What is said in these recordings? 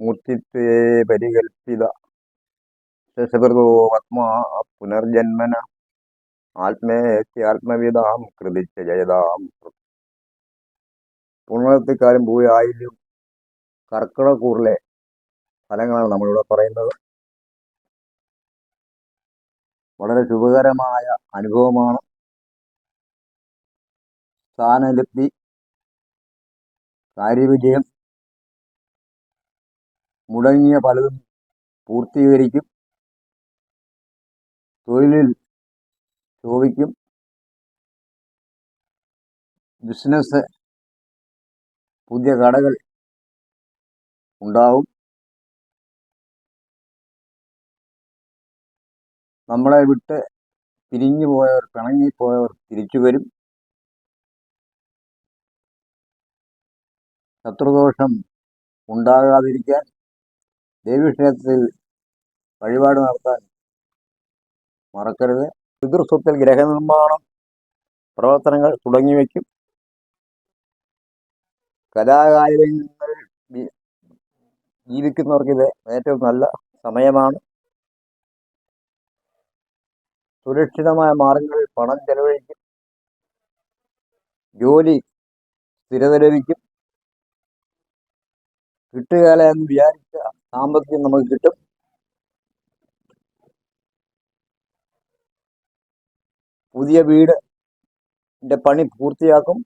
മൂർത്തിത്വേ പരികൽപ്പിത ശശകൃതോ ആത്മാ പുനർജന്മന ആത്മേത്യാത്മവിതാം കൃതിച്ച ജയതാം പുണർത്തിക്കാലം പോയി കർക്കിടക്കൂറിലെ ഫലങ്ങളാണ് നമ്മളിവിടെ പറയുന്നത്. വളരെ ശുഭകരമായ അനുഭവമാണ്. സ്ഥാനലബ്ധി കാര്യവിജയം മുടങ്ങിയ പലതും പൂർത്തീകരിക്കും. തൊഴിലിൽ ശോഭിക്കും. ബിസിനസ് പുതിയ കടകൾ ഉണ്ടാവും. നമ്മളെ വിട്ട് പിരിഞ്ഞു പോയവർ പിണങ്ങിപ്പോയവർ തിരിച്ചു വരും. ശത്രുദോഷം ഉണ്ടാകാതിരിക്കാൻ ദേവീക്ഷേത്രത്തിൽ വഴിപാട് നടത്താൻ മറക്കരുത്. പിതൃസ്വത്തിൽ ഗ്രഹനിർമ്മാണം പ്രവർത്തനങ്ങൾ തുടങ്ങി വയ്ക്കും. കലാകായികങ്ങൾ ജീവിക്കുന്നവർക്ക് ഇത് ഏറ്റവും നല്ല സമയമാണ്. സുരക്ഷിതമായ മാർഗങ്ങളിൽ പണം ചെലവഴിക്കും. ജോലി സ്ഥിരത ലഭിക്കും കിട്ടുകയില്ല എന്ന് വിചാരിച്ച സാമ്പത്തികം നമുക്ക് കിട്ടും. പുതിയ വീടിന്റെ പണി പൂർത്തിയാക്കും.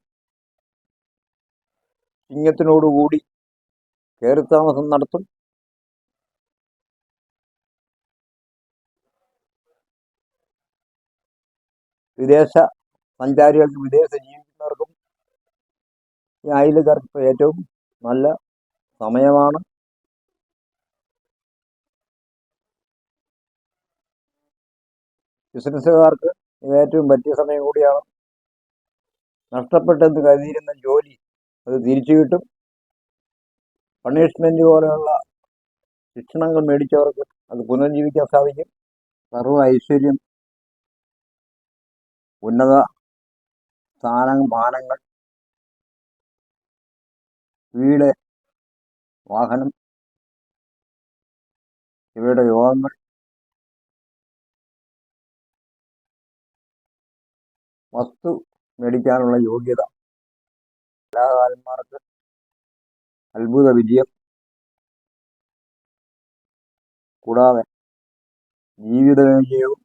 ചിങ്ങത്തിനോടുകൂടി കയറിത്താമസം നടത്തും. വിദേശ സഞ്ചാരികൾക്ക് വിദേശ ജീവിക്കുന്നവർക്കും ഈ അയലുകാർക്ക് ഏറ്റവും നല്ല സമയമാണ്. ബിസിനസ്സുകാർക്ക് ഏറ്റവും പറ്റിയ സമയം കൂടിയാണ്. നഷ്ടപ്പെട്ടെന്ന് കരുതിയിരുന്ന ജോലി അത് തിരിച്ചു കിട്ടും. പണിഷ്മെന്റ് പോലെയുള്ള ശിക്ഷണങ്ങൾ മേടിച്ചവർക്ക് അത് പുനർജീവിക്കാൻ സാധിക്കും. സർവ ഐശ്വര്യം ഉന്നത സ്ഥാന മാനങ്ങൾ വീട് വാഹനം ഇവയുടെ യോഗങ്ങൾ വസ്തു മേടിക്കാനുള്ള യോഗ്യത. കലാകാരന്മാർക്ക് അത്ഭുത വിജയം. കൂടാതെ ജീവിത വിജയവും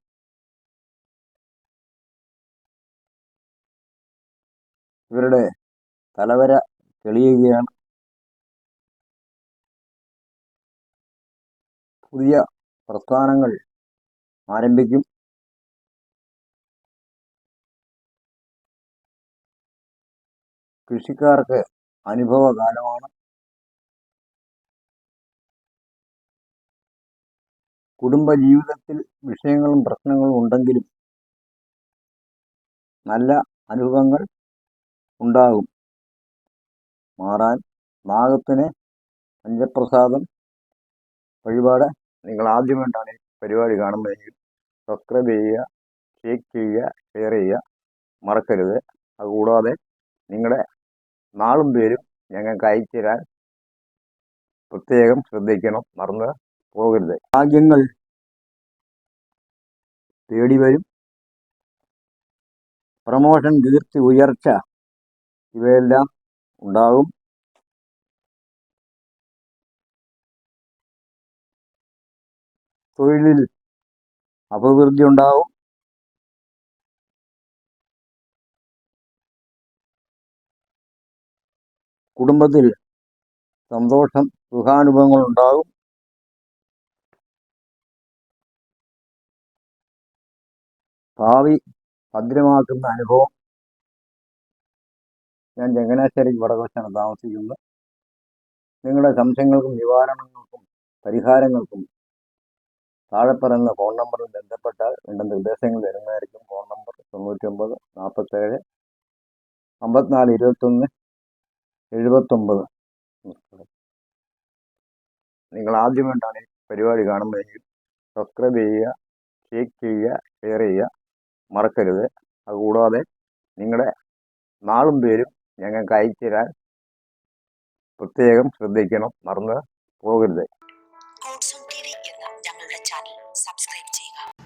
ഇവരുടെ തലവര തെളിയുകയാണ്. പുതിയ പ്രസ്ഥാനങ്ങൾ ആരംഭിക്കും. കൃഷിക്കാർക്ക് അനുഭവകാലമാണ്. കുടുംബജീവിതത്തിൽ വിഷയങ്ങളും പ്രശ്നങ്ങളും ഉണ്ടെങ്കിലും നല്ല അനുഭവങ്ങൾ ഉണ്ടാകും. മാറാൻ നാഗത്തിന് പഞ്ചപ്രസാദം വഴിപാട് നിങ്ങൾ ആദ്യമായിട്ടാണ് ഈ പരിപാടി കാണുന്നതെങ്കിൽ സബ്സ്ക്രൈബ് ചെയ്യുക ഷെയർ ചെയ്യുക ഷെയർ ചെയ്യുക. മറക്കരുത്. അതുകൂടാതെ നിങ്ങളുടെ നാളും പേരും ഞങ്ങൾക്ക് അയച്ചു തരാൻ പ്രത്യേകം ശ്രദ്ധിക്കണം. മറന്ന് പോകരുത്. ഭാഗ്യങ്ങൾ തേടി വരും. പ്രമോഷൻ കീർത്തി ഉയർച്ച ഇവയെല്ലാം ഉണ്ടാകും. തൊഴിലിൽ അഭിവൃദ്ധി ഉണ്ടാവും കുടുംബത്തിൽ സന്തോഷം സുഖാനുഭവങ്ങൾ ഉണ്ടാകും. ഭാവി ഭദ്രമാക്കുന്ന അനുഭവം. ഞാൻ ചങ്ങനാശ്ശേരി വടകോശാണ് താമസിക്കുന്നത്. നിങ്ങളുടെ സംശയങ്ങൾക്കും നിവാരണങ്ങൾക്കും പരിഹാരങ്ങൾക്കും താഴെ പറയുന്ന ഫോൺ നമ്പറിൽ ബന്ധപ്പെട്ടാൽ വേണ്ട നിർദ്ദേശങ്ങൾ തരുന്നതായിരിക്കും ഫോൺ നമ്പർ തൊണ്ണൂറ്റൊമ്പത് നാൽപ്പത്തേഴ് അമ്പത്തിനാല് ഇരുപത്തൊന്ന് എഴുപത്തൊമ്പത്. നിങ്ങൾ ആദ്യമായിട്ടാണ് ഈ പരിപാടി കാണുന്നതെങ്കിൽ സബ്സ്ക്രൈബ് ചെയ്യുക ലൈക്ക് ചെയ്യുക ഷെയർ ചെയ്യുക. മറക്കരുത്. അതുകൂടാതെ നിങ്ങളുടെ നാളും പേരും ഞങ്ങൾക്ക് അയച്ചു തരാൻ പ്രത്യേകം ശ്രദ്ധിക്കണം. മറന്ന് പോകരുത്. സബ്സ്ക്രൈബ് ചെയ്യുക.